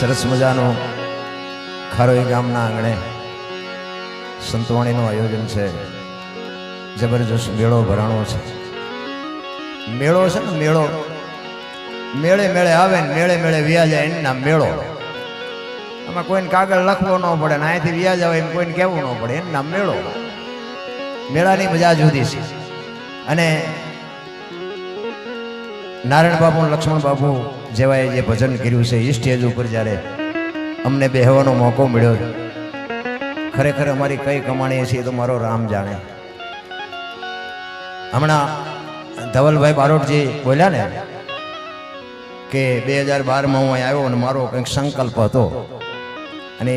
સરસ મજાનો ખારોઈ ગામના આંગણે સંતવાણીનું આયોજન છે. જબરજસ્ત મેળો ભરાણો છે. મેળો છે ને મેળો. મેળે મેળે આવે ને મેળે મેળે વ્યાજ જાય એના મેળો. આમાં કોઈને કાગળ લખવો ન પડે ને અહીંથી વ્યાજ આવે એમ કોઈને કહેવું ન પડે એના મેળો. મેળાની મજા જુદી છે. અને નારાયણ બાપુ લક્ષ્મણ બાપુ જેવાએ જે ભજન કર્યું છે, એ સ્ટેજ ઉપર જ્યારે અમને બેહવાનો મોકો મળ્યો, ખરેખર અમારી કઈ કમાણી છે એ તો મારો રામ જાણે. હમણાં ધવલભાઈ બારોટજી બોલ્યા ને કે બે હજાર બારમાં હું આવ્યો અને મારો કંઈક સંકલ્પ હતો. અને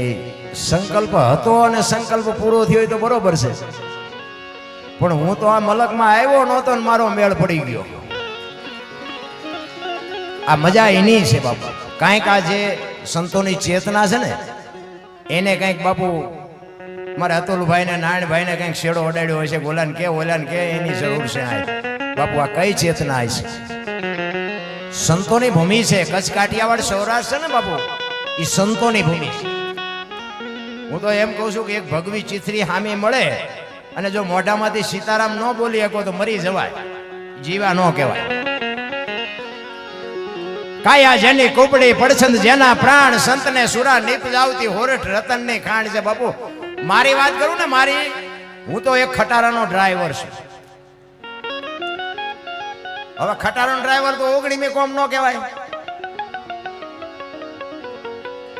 સંકલ્પ હતો અને સંકલ્પ પૂરો થયો તો બરોબર છે. પણ હું તો આ મલકમાં આવ્યો નહોતો ને મારો મેળ પડી ગયો. આ મજા એની છે બાપુ. કાંઈક આ જે સંતોની ચેતના છે ને, એને કંઈક બાપુ મારે અતુલભાઈને, નારાયણભાઈને કંઈક શેડો ઓડાડ્યો હોય છે ગોલાને કે, ઓલાને કે, એની જરૂર છે આ. બાપુ, આ કઈ ચેતના છે? સંતોની ભૂમિ છે કચ્છ કાઠિયાવાડ સૌરાષ્ટ્ર છે ને બાપુ? એ સંતોની ભૂમિ છે. હું તો એમ કહું છું કે એક ભગવી ચિત્રી હામી મળે અને જો મોઢામાંથી સીતારામ ન બોલી શકો તો મરી જવાય. જીવા ન કહેવાય. કાયા જેની કુપડી પડછંદ જેના પ્રાણ સંતને સુરા નીપજાવતી હોરઠ રતનની ખાણ છે બાપુ. મારી વાત કરું ને મારી, હું તો એક ખટારાનો ડ્રાઈવર છું. હવે ખટારાનો ડ્રાઈવર તો ઓગણીમી કોમ ન કહેવાય.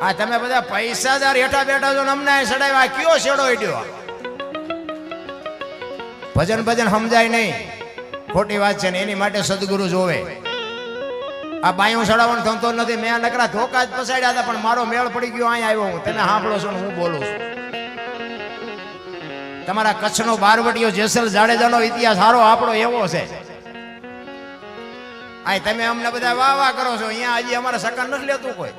આ તમે બધા પૈસાદાર હેઠા બેઠા છો અમને સડાવ્યા કયો શેડો હેડ્યો ભજન ભજન સમજાય નહીં. ખોટી વાત છે ને એની માટે સદગુરુ જોવે. આ બાયો સડાવવાનો થતો નથી. મેં નકરા ધોકા જ પસાડ્યા હતા, પણ મારો મેળ પડી ગયો, અહીંયા આવ્યો હું. તમે સાંભળો છો હું બોલું છું. તમારા કચ્છનો બારવટીયો જેસલ જાડેજાનો ઇતિહાસ સારો આપણો એવો છે. આ તમે અમને બધા વાહ વાહ કરો છો. અહીંયા હજી અમારે સકન નથી લેતું કોઈ.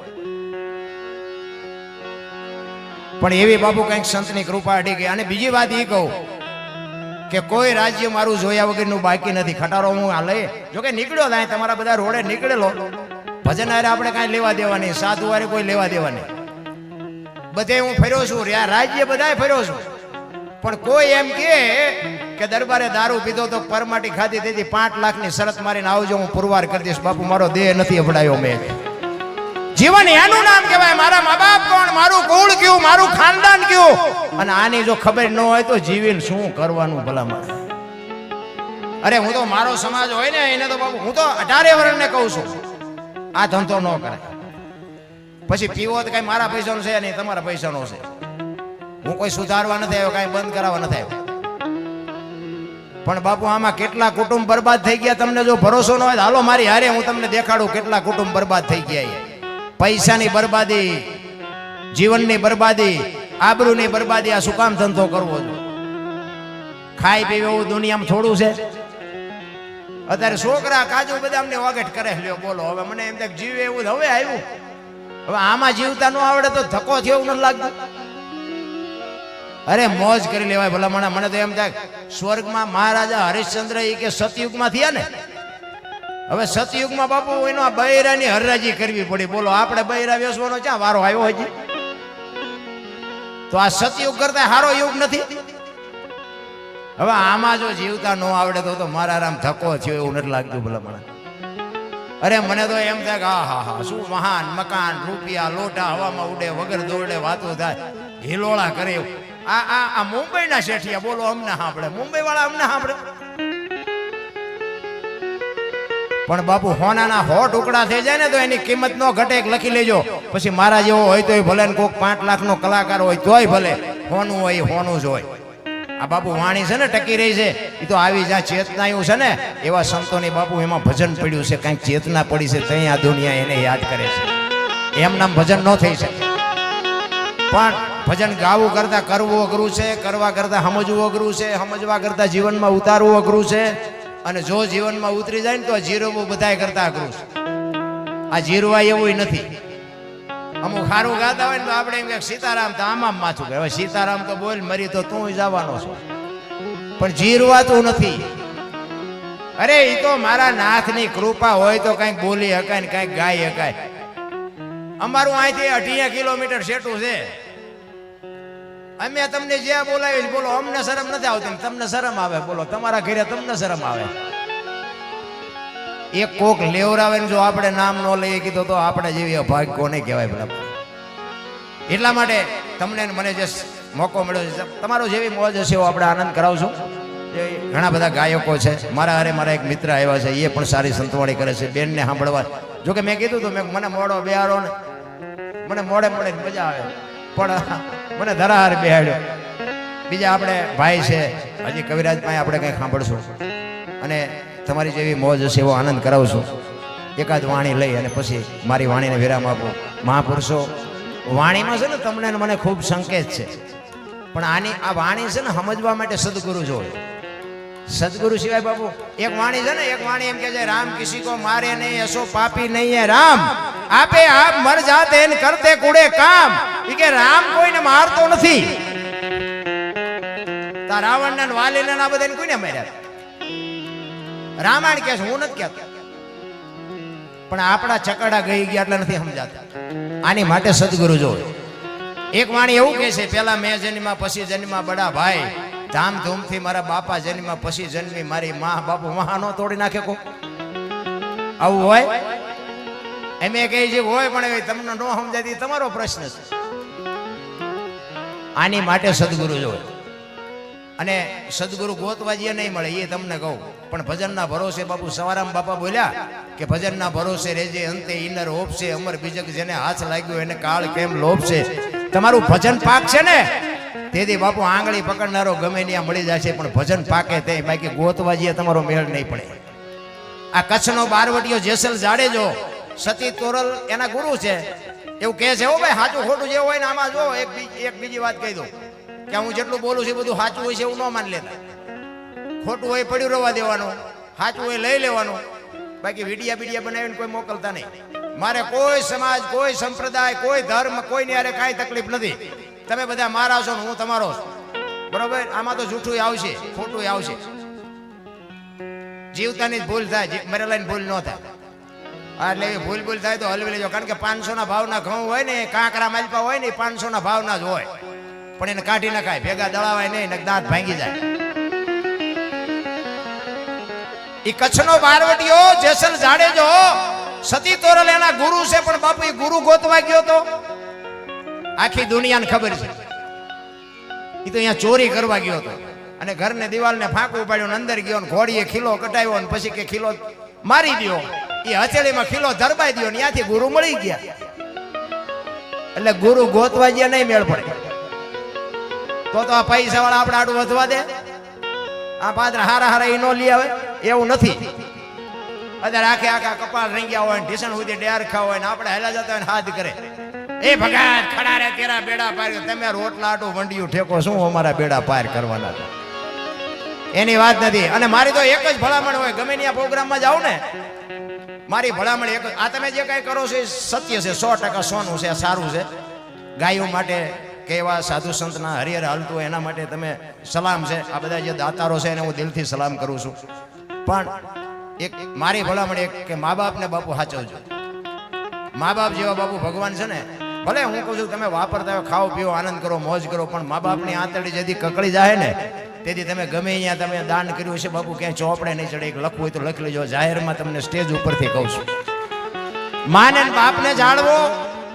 પણ એવી બાબુ કંઈક સંતની કૃપા અડી ગઈ. અને બીજી વાત એ કહું કે કોઈ રાજ્ય મારું જોયા વગરનું બાકી નથી. ખટારો હું આ લઈ. જોકે નીકળ્યો ત્યાં, તમારા બધા રોડે નીકળેલો. ભજન હારે આપણે કાંઈ લેવા દેવા નહીં સાધુ હારે કોઈ લેવા દેવા નહીં બધે હું ફર્યો છું રાજ્ય બધાય ફર્યો છું. પણ કોઈ એમ કે કે દરબારે દારૂ પીધો તો પરમાટી ખાધી, તેથી પાંચ લાખની શરત મારીને આવજો, હું પુરવાર કરી દઈશ. બાપુ, મારો દેહ નથી અભડાયો મેં. જીવન એનું નામ કહેવાય. મારા મા બાપ કોણ? મારું કુળ કયું? મારું ખાનદાન કયું? અને આની જો ખબર ન હોય તો જીવીને શું કરવાનું ભલા અરે હું તો મારો સમાજ હોય ને, એને તો બાબુ હું તો અઢારે વર્ષને કહું છું. આ ધંધો ન કરાય. પછી પીવો તો કઈ મારા પૈસાનો છે નહીં, તમારા પૈસાનો છે. હું કોઈ સુધારવા નથી આવ્યો, કાંઈ બંધ કરાવવા નથી આવ્યો. પણ બાપુ આમાં કેટલા કુટુંબ બરબાદ થઈ ગયા, તમને જો ભરોસો ન હોય હાલો મારી હારે હું તમને દેખાડું કેટલા કુટુંબ બરબાદ થઈ ગયા. પૈસાની બરબાદી, જીવનની બરબાદી, આબરૂની બરબાદી, આ શું કામ ધંધો કરવો છે ખાઈ પીવે એવું દુનિયામાં થોડું છે? અત્યારે છોકરા કાજુ બધા અમને વગેટ કરે લ્યો, બોલો, હવે મને એમ થાય કે જીવે એવું હવે આવ્યું. હવે આમાં જીવતા ન આવડે તો ધક્કો થયો એવું નથી લાગતું. અરે, મોજ કરી લેવાય ભલા મને મને તો એમ થાય સ્વર્ગમાં મહારાજા હરિશ્ચંદ્ર એ કે સતયુગમાં થયા ને? હવે સતયુગમાં બાપુ, એનો આ બૈરાની હરરાજી કરવી પડી. બોલો, આપણે બૈરા વેસવાનો ક્યાં વારો આવ્યો હજી? તો આ સતયુગ કરતા સારો યુગ નથી? હવે આમાં જો જીવતા ન આવડે તો મારા રામ ધક્કો થયો એવું નથી લાગતું ભલે મને અરે મને તો એમ થાય કે હા હા, શું મહાન મકાન, રૂપિયા લોટા હવામાં ઉડે, વગર દોડે વાતો થાય. હિલોળા કરે આ આ મુંબઈના શેઠિયા, બોલો, અમને સાંભળે. મુંબઈ વાળા અમને સાંભળે. પણ બાપુ હોનાના હો ટુકડા થઈ જાય ને તો એની કિંમત નો ઘટે લખી લેજો. પછી મારા જેવો હોય તોય ભલે ને કોક પાંચ લાખનો કલાકાર હોય તોય ભલે. હોનું હોય, હોનું જ હોય. આ બાપુ વાણી છે ને, ટકી રહી છે. એ તો આવી જ્યાં ચેતનાયું છે ને, એવા સંતોની બાપુ એમાં ભજન પડ્યું છે, કાંઈક ચેતના પડી છે ત્યાં આ દુનિયા એને યાદ કરે છે. એમ નામ ભજન ન થઈ શકે. પણ ભજન ગાવું કરતાં કરવું અઘરું છે, કરવા કરતાં સમજવું અઘરું છે, સમજવા કરતાં જીવનમાં ઉતારવું અઘરું છે. અને જો જીવનમાં ઉતરી જાય ને તો આ જીરવું બધાય કરતા છે. આ જીરવા એવું નથી. અમુક સારું ગાતા હોય ને તો આપણે એમ કે સીતારામ તો આમાં માથું કે હવે સીતારામ તો બોલ મરી તો તું જવાનો છો. પણ જીરવાતું નથી. અરે એ તો મારા નાથની કૃપા હોય તો કંઈક બોલી હકાય ને કંઈક ગાઈ હકાય. અમારું અહીંથી અઢીયા કિલોમીટર સેટું છે. અમે તમને જે બોલાવી બોલો, અમને શરમ નથી આવતી. તમને શરમ આવે, બોલો, તમારા ઘરે તમને શરમ આવે. એક કોક લેવરાવે જો આપણે નામ ન લઈએ કીધું તો આપણે જેવી અભાગ કોને કહેવાય બરાબર એટલા માટે તમને મને જે મોકો મળ્યો છે તમારો જેવી મોજ હશે એવો આપણે આનંદ કરાવશું. ઘણા બધા ગાયકો છે, મારા હારે મારા એક મિત્ર આવ્યા છે, એ પણ સારી સંતવાણી કરે છે, બેનને સાંભળવા. જોકે મેં કીધું હતું મેં મને મોડો બેહારો ને, મને મોડે મોડે મજા આવે. પણ મને ધરાર બેહાડ્યો. બીજા આપણે ભાઈ છે, હજી કવિરાજ પાસે આપણે કંઈ સાંભળશું. અને તમારી જેવી મોજ હશે એવો આનંદ કરાવશું. એકાદ વાણી લઈ અને પછી મારી વાણીને વિરામ આપો. મહાપુરુષો, વાણીમાં છે ને તમને મને ખૂબ સંકેત છે. પણ આની, આ વાણી છે ને સમજવા માટે સદગુરુ જોઈએ સદગુરુ સિવાય બાપુ, એક વાણી છે ને, એક વાણી એમ કે છે રામ કિસી કો મારે નહીં એસો પાપી નહીં હે, રામ. આપે આપ મર જાતે કરતે કુડે કામ. કે રામ કોઈને મારતો નથી. તા રાવણ ને વાલી ને બધાને કોઈને માર્યા? રામાયણ કે છે, હું નથી કહેતો. પણ આપણા ચકડા ગઈ ગયા એટલે નથી સમજાતા. આની માટે સદગુરુ જો એક વાણી એવું કહે છે, પેલા મેં જન્મા પછી જન્મા બડા ભાઈ. ધામધૂમથી મારા બાપા જન્મા પછી જન્મી મારી મા. બાપુ મહા નો તોડી નાખે કો આવું હોય? એમ એ કહે છે, હોય, પણ તમને ન સમજાતી તમારો પ્રશ્ન છે. આની માટે સદગુરુ જોઈએ અને સદગુરુ ગોતવાજીએ નહીં મળે એ તમને કહું. પણ ભજનના ભરોસે બાપુ સવારામ બાપા બોલ્યા કે ભજનના ભરોસે રેજે અંતે ઇનર ઓપશે અમર બીજક જેને હાથ લાગ્યો એને કાળ કેમ લોભશે. તમારું ભજન પાક છે ને? તેથી બાપુ આંગળી પકડનારો ગમે ત્યાં મળી જશે પણ ભજન પાકે તે. બાકી ગોતવાજીએ તમારો મેળ નહીં પડે. આ કચ્છનો બારવટીયો જેસલ જાડેજો સતી તોરલ એના ગુરુ છે. એવું કહે છે ભાઈ, સાચું ખોટું જે હોય ને આમાં જો, એક એક બીજી વાત કહી દઉં. કે હું જેટલું બોલું છું બધું સાચું હોય છે એવું ન માની લેતા. ખોટું હોય પડ્યું રહેવા દેવાનું, સાચું હોય લઈ લેવાનું. બાકી વિડિયા બીડિયા બનાવીને કોઈ મોકલતા નહીં. મારે કોઈ સમાજ, કોઈ સંપ્રદાય, કોઈ ધર્મ, કોઈની અરે કાંઈ તકલીફ નથી. તમે બધા મારા છો હું તમારો છું. બરોબર? આમાં તો જૂઠું આવશે, ખોટું આવશે. જીવતાની ભૂલ થાય મરેલાની ભૂલ ન થાય. એટલે એવી ભૂલ ભૂલ થાય તો હલવી લેજો. કારણ કે પાંચસો ના ભાવના ઘઉં હોય ને એ કાંકરા માલપા હોય ને પાંચસો ના ભાવના જ હોય. પણ એને કાઢી નખાય. ભેગા દળાવાય નહીં દાંત ભાંગી જાય. એ કચ્છનો બારવટીઓ, જેસલ જાડેજો, સતી તોરલ એના ગુરુ છે, પણ બાપુ એ ગુરુ ગોતવા ગયો તો? આખી દુનિયાને ખબર છે. એ તો અહીંયા ચોરી કરવા ગયો હતો અને ઘરને દિવાલને ફાંકું પાડ્યું અંદર ગયો ને ઘોડીએ ખીલો કટાવ્યો ને પછી કે ખીલો મારી દ્યો. એ હથેળીમાં ખીલો ધરબાઈ દો ત્યાંથી ગુરુ મળી ગયા. એટલે ગુરુ ગોતવા ગયા નહીં મેળ પડે. તો તો આ પૈસા વાળા આપણે આડું વધવા દે. આ પાત્ર હારા હારા એ નો લઈ આવે. એવું નથી. અત્યારે આખે આખા કપાળ રંગ્યા હોય ઢીસણ સુધી ડેર ખા હોય ને આપણે હેલા જતા હોય હાથ કરે. એ ભગત, ખડા રે તેરા બેડા પાર. તમે રોટલા આટું વંડિયું ઠેકો, શું અમારા બેડા પાર કરવાના એની વાત નથી. અને મારી તો એક જ ભલામણ હોય, ગમે ત્યાં પ્રોગ્રામમાં જાવ ને મારી ભલામણ એક આ તમે જે કાંઈ કરો છો એ સત્ય છે, સો ટકા સોનું છે, સારું છે. ગાયો માટે કે એવા સાધુ સંતના હરિહર હાલતું હોય એના માટે તમે સલામ છે. આ બધા જે દાતારો છે એને હું દિલથી સલામ કરું છું. પણ એક મારી ભલામણ એક કે મા બાપને બાપુ સાચવજો. મા બાપ જેવા બાપુ ભગવાન છે ને, ભલે હું કહું છું તમે વાપરતા ખાઓ, પીઓ, આનંદ કરો, મોજ કરો, પણ મા બાપની આંતળી જેથી કકળી જાય ને તેથી તમે ગમે અહીંયા તમે દાન કર્યું છે બાપુ, ક્યાંય ચોપડે નહીં ચડે લખવું હોય તો લખી લેજો. જાહેરમાં તમને સ્ટેજ ઉપરથી કહું છું. માને બાપને જાળવો,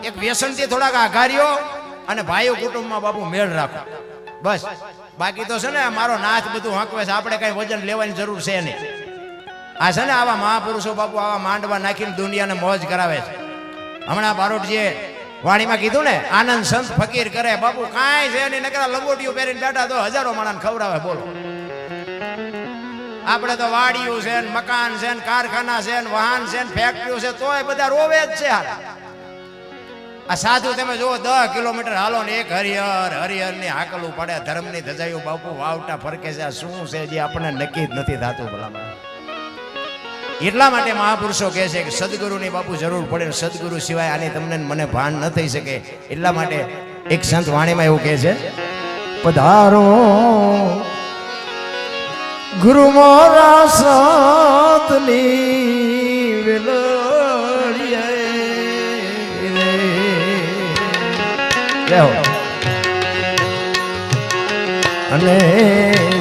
એક વ્યસનથી થોડાક આઘાર્યો અને ભાઈઓ કુટુંબમાં બાપુ મેળ રાખો. બસ. બાકી તો છે ને, મારો નાથ બધું હાંકવે છે, આપણે કઈ વજન લેવાની જરૂર છે નહીં. આ છે ને, આવા મહાપુરુષો બાપુ આવા માંડવા નાખીને દુનિયાને મોજ કરાવે છે. હમણાં બારોટજીએ વાણીમાં કીધું ને, આનંદ સંત ફકીર કરે, બાપુ કાંઈ છે નહીં. નકરા લંગોટીઓ પહેરીને બેઠા તો હજારો માણસ ખવડાવે, બોલો. આપણે તો વાડીઓ છે ને, મકાન છે ને, કારખાના છે ને, વાહન છે ને, ફેક્ટરીઓ છે, તોય બધા રોવે જ છે આ સાધુ તમે જુઓ દસ કિલોમીટર હાલો ને, એક હરિહર હરિહરની હાકલું પડે, ધર્મની ધજાયું બાપુ વાવટા ફરકે છે. શું છે જે આપણને નક્કી જ નથી થતું ભલામાં એટલા માટે મહાપુરુષો કહે છે કે સદગુરુની બાપુ જરૂર પડે સદગુરુ સિવાય આની તમને મને ભાન ન થઈ શકે. એટલા માટે એક સંત વાણીમાં એવું કહે છે, પધારો, ગુરુ મોરા સાતની અને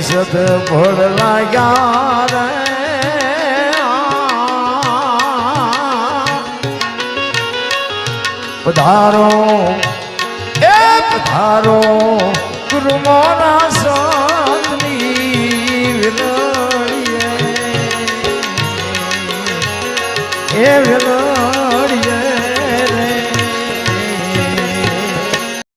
સત ભોળ લાગ્યા પધારો એ પધારો ગુરુમોના સંતની વિનળીએ એ વિનળીએ